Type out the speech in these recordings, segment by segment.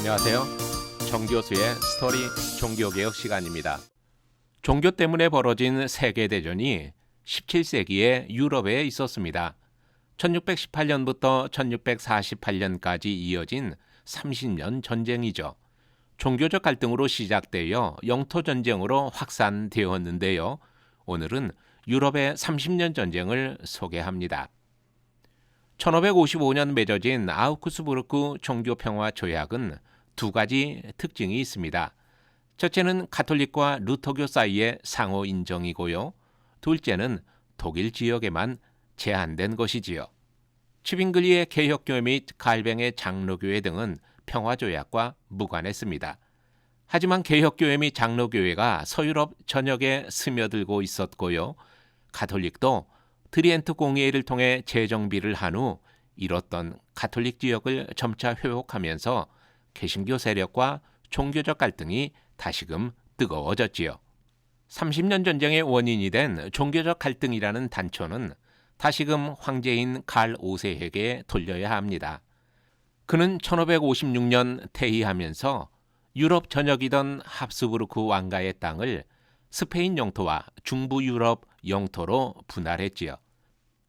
안녕하세요. 정교수의 스토리 종교개혁 시간입니다. 종교 때문에 벌어진 세계대전이 17세기에 유럽에 있었습니다. 1618년부터 1648년까지 이어진 30년 전쟁이죠. 종교적 갈등으로 시작되어 영토 전쟁으로 확산되었는데요. 오늘은 유럽의 30년 전쟁을 소개합니다. 1555년 맺어진 아우크스부르크 종교평화 조약은 두 가지 특징이 있습니다. 첫째는 가톨릭과 루터교 사이의 상호 인정이고요. 둘째는 독일 지역에만 제한된 것이지요. 치빙글리의 개혁교회 및 갈뱅의 장로교회 등은 평화조약과 무관했습니다. 하지만 개혁교회 및 장로교회가 서유럽 전역에 스며들고 있었고요. 가톨릭도 트리엔트 공의회를 통해 재정비를 한 후 잃었던 가톨릭 지역을 점차 회복하면서 개신교 세력과 종교적 갈등이 다시금 뜨거워졌지요. 30년 전쟁의 원인이 된 종교적 갈등이라는 단초는 다시금 황제인 칼 5세에게 돌려야 합니다. 그는 1556년 퇴위하면서 유럽 전역이던 합스부르크 왕가의 땅을 스페인 영토와 중부 유럽 영토로 분할했지요.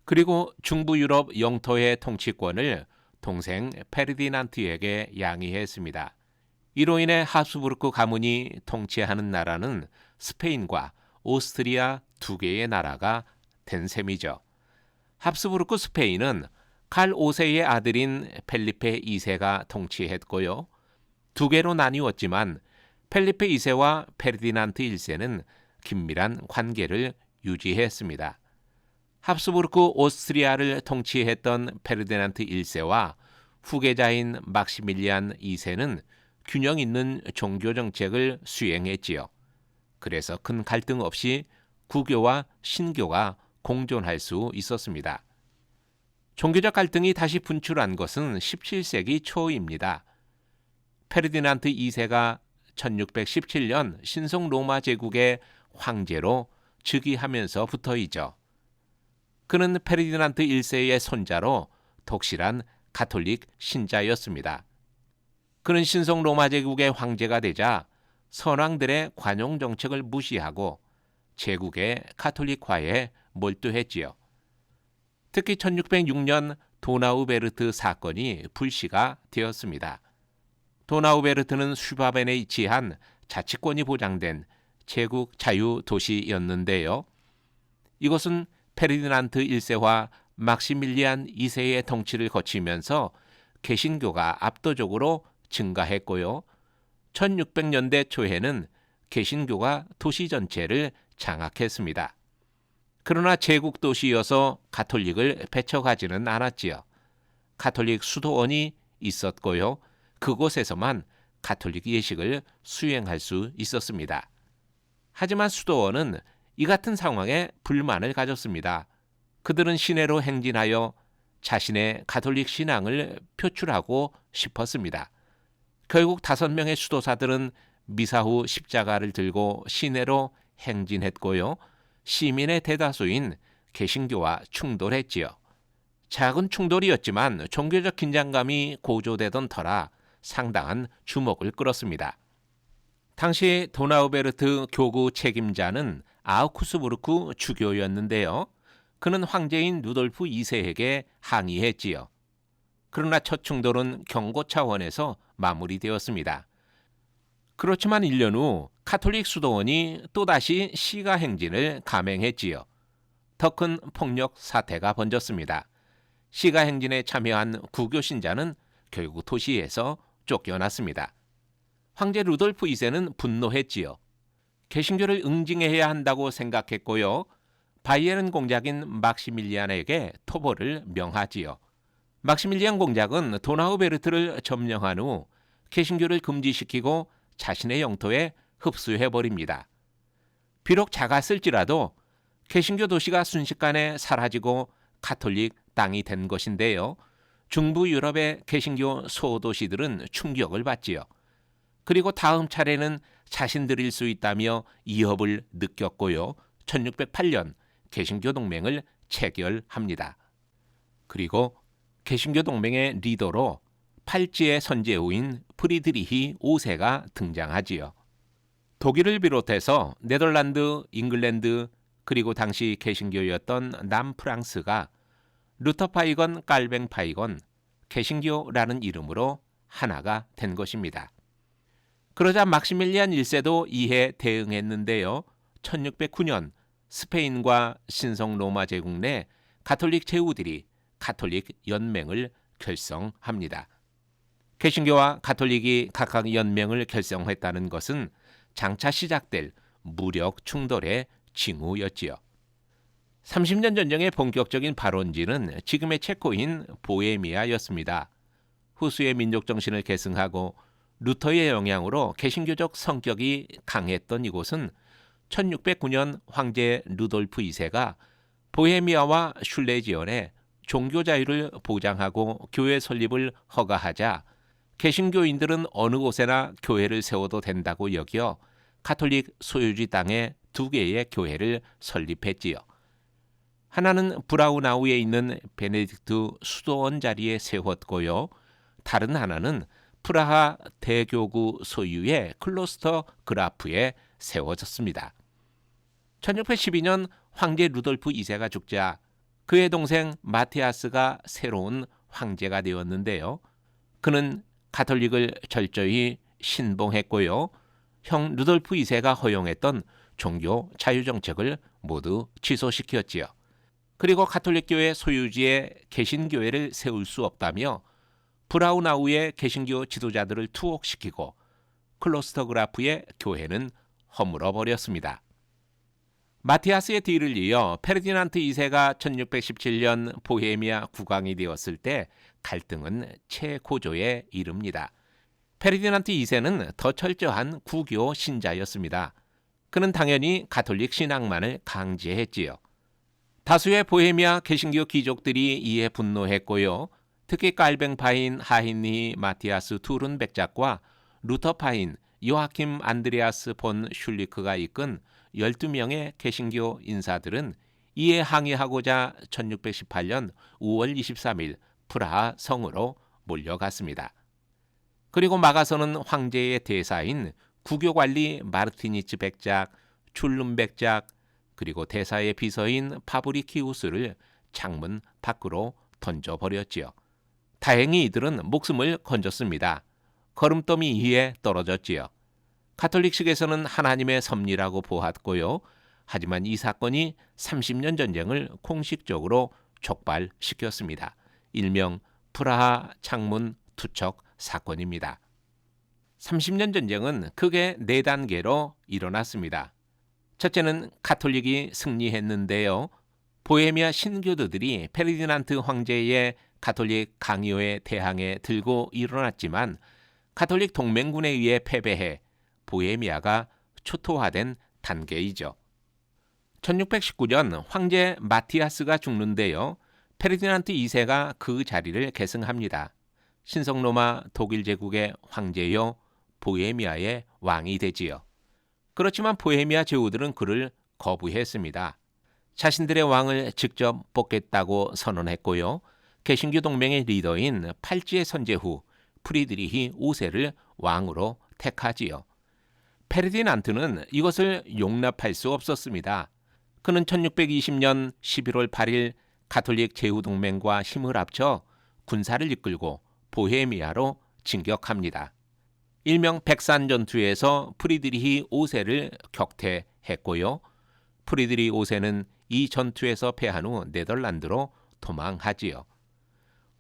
그리고 중부 유럽 영토의 통치권을 동생 페르디난트에게 양의했습니다. 이로 인해 하스부르크 가문이 통치하는 나라는 스페인과 오스트리아 두 개의 나라가 된 셈이죠. 합스부르크 스페인은 칼 5세의 아들인 펠리페 2세가 통치했고요. 두 개로 나뉘었지만 펠리페 2세와 페르디난트 1세는 긴밀한 관계를 유지했습니다. 합스부르크 오스트리아를 통치했던 페르디난트 1세와 후계자인 막시밀리안 2세는 균형 있는 종교 정책을 수행했지요. 그래서 큰 갈등 없이 구교와 신교가 공존할 수 있었습니다. 종교적 갈등이 다시 분출한 것은 17세기 초입니다. 페르디난트 2세가 1617년 신성 로마 제국의 황제로 즉위하면서부터이죠. 그는 페르디난트 1세의 손자로 독실한 가톨릭 신자였습니다. 그는 신성 로마 제국의 황제가 되자 선왕들의 관용 정책을 무시하고 제국의 가톨릭화에 몰두했지요. 특히 1606년 도나우베르트 사건이 불씨가 되었습니다. 도나우베르트는 슈바벤에 위치한 자치권이 보장된 제국 자유 도시였는데요. 이것은 페르디난트 1세와 막시밀리안 2세의 통치를 거치면서 개신교가 압도적으로 증가했고요. 1600년대 초에는 개신교가 도시 전체를 장악했습니다. 그러나 제국 도시여서 가톨릭을 배척하지는 않았지요. 가톨릭 수도원이 있었고요. 그곳에서만 가톨릭 예식을 수행할 수 있었습니다. 하지만 수도원은 이 같은 상황에 불만을 가졌습니다. 그들은 시내로 행진하여 자신의 가톨릭 신앙을 표출하고 싶었습니다. 결국 다섯 명의 수도사들은 미사 후 십자가를 들고 시내로 행진했고요. 시민의 대다수인 개신교와 충돌했지요. 작은 충돌이었지만 종교적 긴장감이 고조되던 터라 상당한 주목을 끌었습니다. 당시 도나우베르트 교구 책임자는 아우쿠스부르크 주교였는데요. 그는 황제인 누돌프 2세에게 항의했지요. 그러나 첫 충돌은 경고 차원에서 마무리되었습니다. 그렇지만 1년 후 카톨릭 수도원이 또다시 시가 행진을 감행했지요. 더 큰 폭력 사태가 번졌습니다. 시가 행진에 참여한 구교 신자는 결국 도시에서 쫓겨났습니다. 황제 루돌프 2세는 분노했지요. 개신교를 응징해야 한다고 생각했고요. 바이에른 공작인 막시밀리안에게 토벌을 명하지요. 막시밀리안 공작은 도나우베르트를 점령한 후 개신교를 금지시키고 자신의 영토에 흡수해 버립니다. 비록 작았을지라도 개신교 도시가 순식간에 사라지고 가톨릭 땅이 된 것인데요. 중부 유럽의 개신교 소도시들은 충격을 받지요. 그리고 다음 차례는 자신들일 수 있다며 이협을 느꼈고요. 1608년 개신교 동맹을 체결합니다. 그리고 개신교 동맹의 리더로 팔찌의 선제후인 프리드리히 5세가 등장하지요. 독일을 비롯해서 네덜란드, 잉글랜드 그리고 당시 개신교였던 남프랑스가 루터파이건, 깔뱅파이건, 개신교라는 이름으로 하나가 된 것입니다. 그러자 막시밀리안 1세도 이에 대응했는데요. 1609년 스페인과 신성 로마 제국 내 가톨릭 제후들이 가톨릭 연맹을 결성합니다. 개신교와 가톨릭이 각각 연맹을 결성했다는 것은 장차 시작될 무력 충돌의 징후였지요. 30년 전쟁의 본격적인 발원지는 지금의 체코인 보헤미아였습니다. 후수의 민족 정신을 계승하고 루터의 영향으로 개신교적 성격이 강했던 이곳은 1609년 황제 루돌프 2세가 보헤미아와 슐레지언에 종교 자유를 보장하고 교회 설립을 허가하자 개신교인들은 어느 곳에나 교회를 세워도 된다고 여겨 가톨릭 소유지 땅에 두 개의 교회를 설립했지요. 하나는 브라우나우에 있는 베네딕트 수도원 자리에 세웠고요. 다른 하나는 프라하 대교구 소유의 클로스터 그라프에 세워졌습니다. 1612년 황제 루돌프 2세가 죽자 그의 동생 마티아스가 새로운 황제가 되었는데요. 그는 가톨릭을 철저히 신봉했고요. 형 루돌프 2세가 허용했던 종교 자유 정책을 모두 취소시켰지요. 그리고 가톨릭 교회 소유지에 개신교회를 세울 수 없다며 브라우나우의 개신교 지도자들을 투옥시키고 클로스터 그라프의 교회는 허물어 버렸습니다. 마티아스의 뒤를 이어 페르디난트 2세가 1617년 보헤미아 국왕이 되었을 때 갈등은 최고조에 이릅니다. 페르디난트 2세는 더 철저한 구교 신자였습니다. 그는 당연히 가톨릭 신앙만을 강제했지요. 다수의 보헤미아 개신교 귀족들이 이에 분노했고요. 특히 깔뱅파인 하인리 마티아스 투른 백작과 루터파인 요하킴 안드레아스 본 슐리크가 이끈 12명의 개신교 인사들은 이에 항의하고자 1618년 5월 23일 프라하 성으로 몰려갔습니다. 그리고 막아서는 황제의 대사인 구교관리 마르티니츠 백작, 출름 백작, 그리고 대사의 비서인 파브리키우스를 창문 밖으로 던져버렸지요. 다행히 이들은 목숨을 건졌습니다. 걸음더미 위에 떨어졌지요. 가톨릭식에서는 하나님의 섭리라고 보았고요. 하지만 이 사건이 30년 전쟁을 공식적으로 촉발시켰습니다. 일명 프라하 창문 투척 사건입니다. 30년 전쟁은 크게 네 단계로 일어났습니다. 첫째는 가톨릭이 승리했는데요. 보헤미아 신교도들이 페르디난트 황제의 가톨릭 강요에 대항해 들고 일어났지만 가톨릭 동맹군에 의해 패배해 보헤미아가 초토화된 단계이죠. 1619년 황제 마티아스가 죽는데요. 페르디난트 2세가 그 자리를 계승합니다. 신성로마 독일 제국의 황제요 보헤미아의 왕이 되지요. 그렇지만 보헤미아 제후들은 그를 거부했습니다. 자신들의 왕을 직접 뽑겠다고 선언했고요. 개신교 동맹의 리더인 팔찌의 선제 후 프리드리히 5세를 왕으로 택하지요. 페르디난트는 이것을 용납할 수 없었습니다. 그는 1620년 11월 8일 가톨릭 제후동맹과 힘을 합쳐 군사를 이끌고 보헤미아로 진격합니다. 일명 백산 전투에서 프리드리히 5세를 격퇴했고요. 프리드리 5세는 이 전투에서 패한 후 네덜란드로 도망하지요.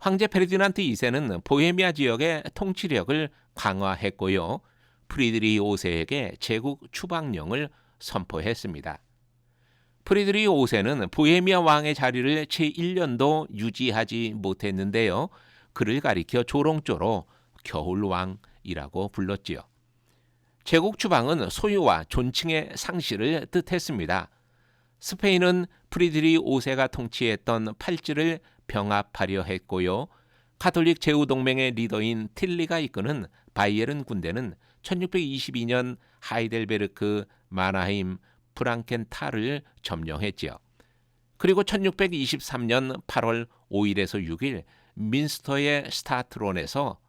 황제 페르디난트 2세는 보헤미아 지역의 통치력을 강화했고요. 프리드리 5세에게 제국 추방령을 선포했습니다. 프리드리 5세는 보헤미아 왕의 자리를 채 1년도 유지하지 못했는데요. 그를 가리켜 조롱조로 겨울왕이라고 불렀지요. 제국 추방은 소유와 존칭의 상실을 뜻했습니다. 스페인은 프리드리 5세가 통치했던 팔찌를 병합하려 했고요. 가톨릭 제후 동맹의 리더인 틸리가 이끄는 바이에른 군대는 1622년 하이델베르크, 마나임, 프랑켄탈을 점령했지요. 그리고 1623년 8월 5일에서 6일 민스터의 스타트론에서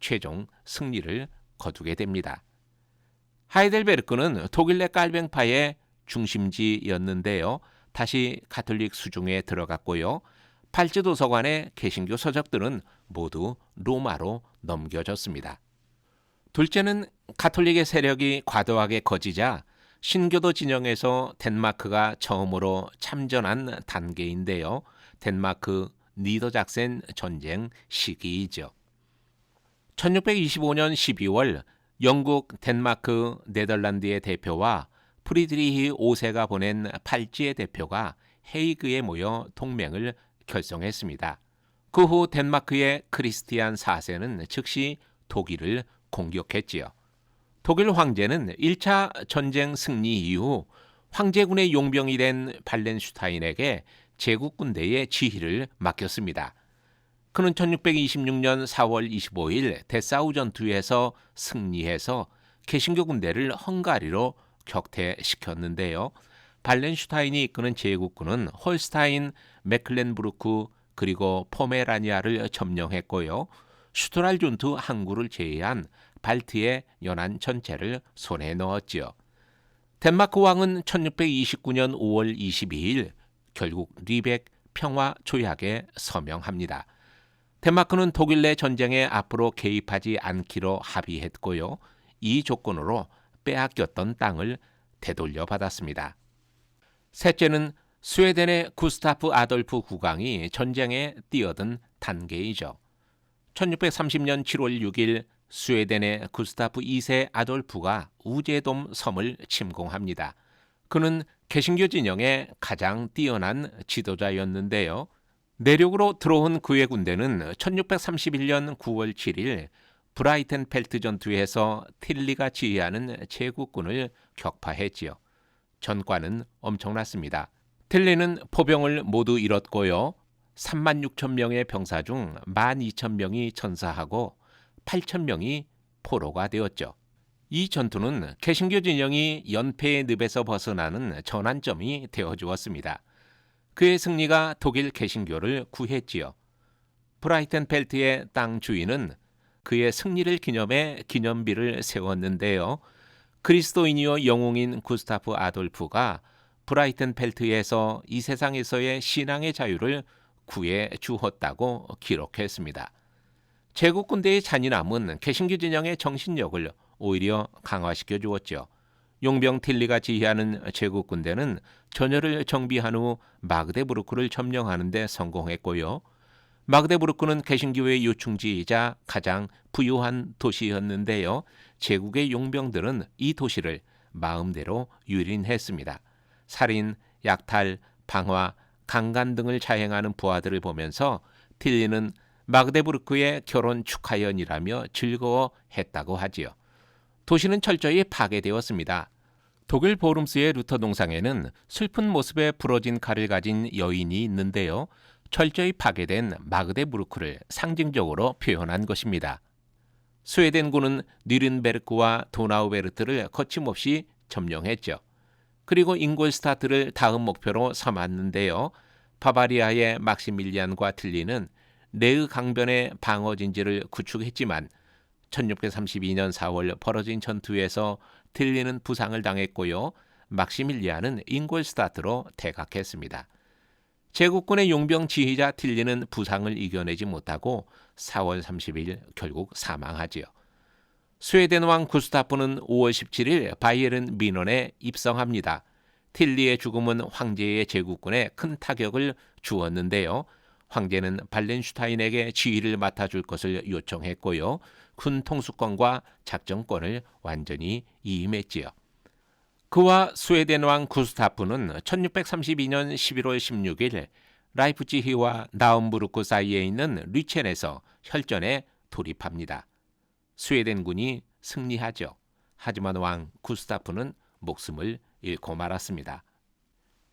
최종 승리를 거두게 됩니다. 하이델베르크는 독일 내 깔뱅파의 중심지였는데요. 다시 가톨릭 수중에 들어갔고요. 팔찌 도서관의 개신교 서적들은 모두 로마로 넘겨졌습니다. 둘째는 가톨릭의 세력이 과도하게 커지자 신교도 진영에서 덴마크가 처음으로 참전한 단계인데요. 덴마크 니더작센 전쟁 시기이죠. 1625년 12월 영국, 덴마크, 네덜란드의 대표와 프리드리히 5세가 보낸 팔찌의 대표가 헤이그에 모여 동맹을 결성했습니다. 그 후 덴마크의 크리스티안 4세는 즉시 독일을 공격했지요. 독일 황제는 1차 전쟁 승리 이후 황제군의 용병이 된 발렌슈타인에게 제국 군대의 지휘를 맡겼습니다. 그는 1626년 4월 25일 데사우 전투에서 승리해서 개신교 군대를 헝가리로 격퇴시켰는데요. 발렌슈타인이 이끄는 제국군은 홀스타인, 메클렌부르크 그리고 포메라니아를 점령했고요. 슈트랄존트 항구를 제외한 발트의 연안 전체를 손에 넣었지요. 덴마크 왕은 1629년 5월 22일 결국 리벡 평화 조약에 서명합니다. 덴마크는 독일 내 전쟁에 앞으로 개입하지 않기로 합의했고요. 이 조건으로 빼앗겼던 땅을 되돌려 받았습니다. 셋째는 스웨덴의 구스타프 아돌프 국왕이 전쟁에 뛰어든 단계이죠. 1630년 7월 6일 스웨덴의 구스타프 2세 아돌프가 우제돔 섬을 침공합니다. 그는 개신교 진영의 가장 뛰어난 지도자였는데요. 내륙으로 들어온 그의 군대는 1631년 9월 7일 브라이텐펠트 전투에서 틸리가 지휘하는 제국군을 격파했지요. 전과는 엄청났습니다. 틸리는 포병을 모두 잃었고요. 3만 6천 명의 병사 중 1만 2천 명이 전사하고 8천 명이 포로가 되었죠. 이 전투는 개신교 진영이 연패의 늪에서 벗어나는 전환점이 되어 주었습니다. 그의 승리가 독일 개신교를 구했지요. 브라이텐펠트의 땅 주인은 그의 승리를 기념해 기념비를 세웠는데요. 그리스도인이요 영웅인 구스타프 아돌프가 브라이텐펠트에서 이 세상에서의 신앙의 자유를 구해 주었다고 기록했습니다. 제국 군대의 잔인함은 개신교 진영의 정신력을 오히려 강화시켜 주었죠. 용병 틸리가 지휘하는 제국 군대는 전열을 정비한 후 마그데부르크를 점령하는 데 성공했고요. 마그데부르크는 개신교의 요충지이자 가장 부유한 도시였는데요. 제국의 용병들은 이 도시를 마음대로 유린했습니다. 살인, 약탈, 방화, 강간 등을 자행하는 부하들을 보면서 틸리는 마그데부르크의 결혼 축하연이라며 즐거워했다고 하지요. 도시는 철저히 파괴되었습니다. 독일 보름스의 루터 동상에는 슬픈 모습에 부러진 칼을 가진 여인이 있는데요. 철저히 파괴된 마그데부르크를 상징적으로 표현한 것입니다. 스웨덴군은 니른베르크와 도나우베르트를 거침없이 점령했죠. 그리고 잉골스타트를 다음 목표로 삼았는데요. 바바리아의 막시밀리안과 틀리는 레흐 강변의 방어 진지를 구축했지만 1632년 4월 벌어진 전투에서 틸리는 부상을 당했고요. 막시밀리아는 잉골스타트로 대각했습니다. 제국군의 용병 지휘자 틸리는 부상을 이겨내지 못하고 4월 30일 결국 사망하지요. 스웨덴 왕 구스타프는 5월 17일 바이에른 민원에 입성합니다. 틸리의 죽음은 황제의 제국군에 큰 타격을 주었는데요. 황제는 발렌슈타인에게 지휘를 맡아줄 것을 요청했고요. 군 통수권과 작전권을 완전히 이임했지요. 그와 스웨덴 왕 구스타프는 1632년 11월 16일 라이프치히와 나움부르크 사이에 있는 리첸에서 혈전에 돌입합니다. 스웨덴군이 승리하죠. 하지만 왕 구스타프는 목숨을 잃고 말았습니다.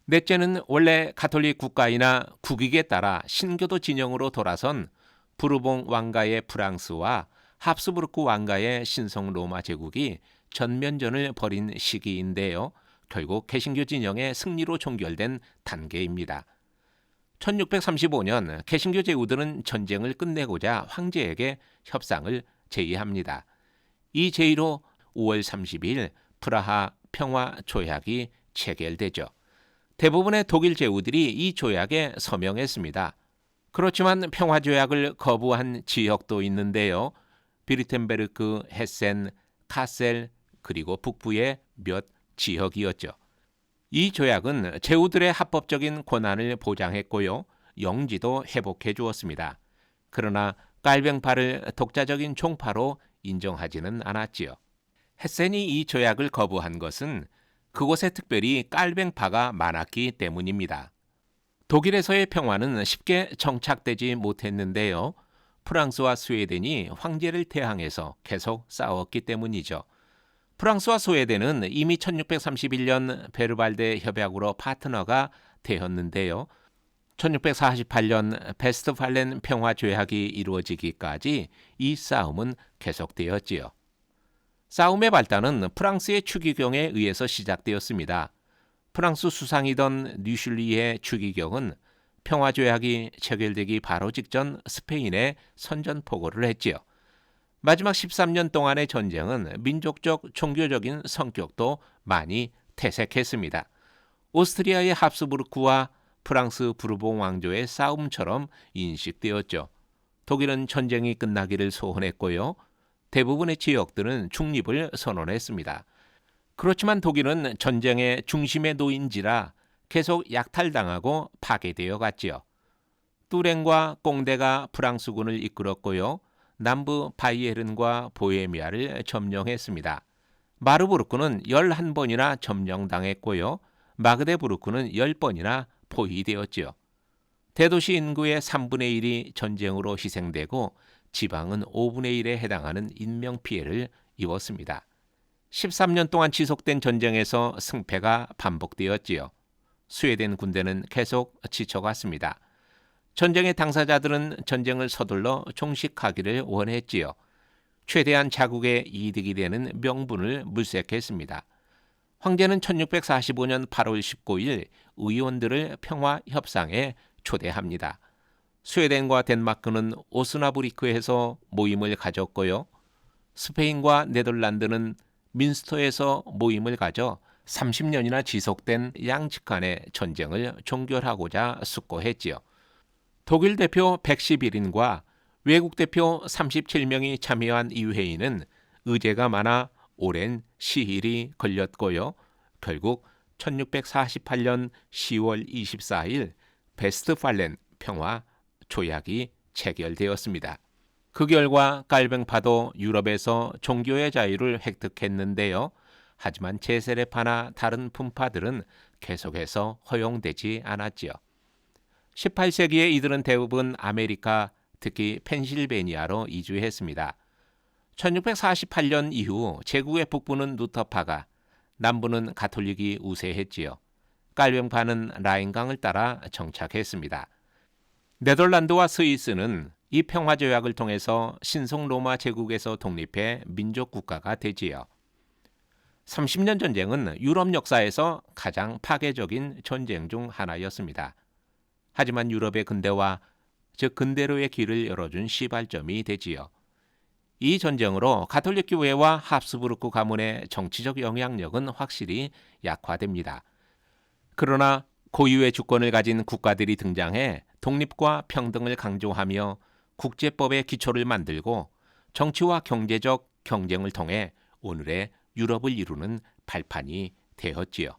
넷째는 원래 가톨릭 국가이나 국익에 따라 신교도 진영으로 돌아선 부르봉 왕가의 프랑스와 합스부르크 왕가의 신성 로마 제국이 전면전을 벌인 시기인데요. 결국 개신교 진영의 승리로 종결된 단계입니다. 1635년 개신교 제후들은 전쟁을 끝내고자 황제에게 협상을 제의합니다. 이 제의로 5월 30일 프라하 평화 조약이 체결되죠. 대부분의 독일 제후들이 이 조약에 서명했습니다. 그렇지만 평화 조약을 거부한 지역도 있는데요. 비르텐베르크, 헤센, 카셀 그리고 북부의 몇 지역이었죠. 이 조약은 제후들의 합법적인 권한을 보장했고요. 영지도 회복해 주었습니다. 그러나 깔병파를 독자적인 종파로 인정하지는 않았지요. 헤센이 이 조약을 거부한 것은 그곳에 특별히 깔뱅파가 많았기 때문입니다. 독일에서의 평화는 쉽게 정착되지 못했는데요. 프랑스와 스웨덴이 황제를 대항해서 계속 싸웠기 때문이죠. 프랑스와 스웨덴은 이미 1631년 베르발데 협약으로 파트너가 되었는데요. 1648년 베스트팔렌 평화 조약이 이루어지기까지 이 싸움은 계속되었지요. 싸움의 발단은 프랑스의 추기경에 의해서 시작되었습니다. 프랑스 수상이던 뉴슐리의 추기경은 평화 조약이 체결되기 바로 직전 스페인에 선전포고를 했지요. 마지막 13년 동안의 전쟁은 민족적, 종교적인 성격도 많이 퇴색했습니다. 오스트리아의 합스부르크와 프랑스 부르봉 왕조의 싸움처럼 인식되었죠. 독일은 전쟁이 끝나기를 소원했고요. 대부분의 지역들은 중립을 선언했습니다. 그렇지만 독일은 전쟁의 중심에 놓인지라 계속 약탈당하고 파괴되어 갔지요. 뚜렌과 꽁대가 프랑스군을 이끌었고요. 남부 바이에른과 보헤미아를 점령했습니다. 마르부르크는 11번이나 점령당했고요. 마그데부르크는 10번이나 포위되었지요. 대도시 인구의 3분의 1이 전쟁으로 희생되고 지방은 5분의 1에 해당하는 인명 피해를 입었습니다. 13년 동안 지속된 전쟁에서 승패가 반복되었지요. 스웨덴 군대는 계속 지쳐갔습니다. 전쟁의 당사자들은 전쟁을 서둘러 종식하기를 원했지요. 최대한 자국의 이득이 되는 명분을 물색했습니다. 황제는 1645년 8월 19일 의원들을 평화 협상에 초대합니다. 스웨덴과 덴마크는 오스나브리크에서 모임을 가졌고요. 스페인과 네덜란드는 민스터에서 모임을 가져 30년이나 지속된 양측 간의 전쟁을 종결하고자 숙고했지요. 독일 대표 111인과 외국 대표 37명이 참여한 이 회의는 의제가 많아 오랜 시일이 걸렸고요. 결국 1648년 10월 24일 베스트팔렌 평화 조약이 체결되었습니다. 그 결과 깔뱅파도 유럽에서 종교의 자유를 획득했는데요. 하지만 제세례파나 다른 분파들은 계속해서 허용되지 않았지요. 18세기에 이들은 대부분 아메리카, 특히 펜실베니아로 이주했습니다. 1648년 이후 제국의 북부는 루터파가, 남부는 가톨릭이 우세했지요. 깔병파는 라인강을 따라 정착했습니다. 네덜란드와 스위스는 이 평화조약을 통해서 신성 로마 제국에서 독립해 민족 국가가 되지요. 30년 전쟁은 유럽 역사에서 가장 파괴적인 전쟁 중 하나였습니다. 하지만 유럽의 근대화, 즉 근대로의 길을 열어준 시발점이 되지요. 이 전쟁으로 가톨릭 교회와 합스부르크 가문의 정치적 영향력은 확실히 약화됩니다. 그러나 고유의 주권을 가진 국가들이 등장해 독립과 평등을 강조하며 국제법의 기초를 만들고 정치와 경제적 경쟁을 통해 오늘의 유럽을 이루는 발판이 되었지요.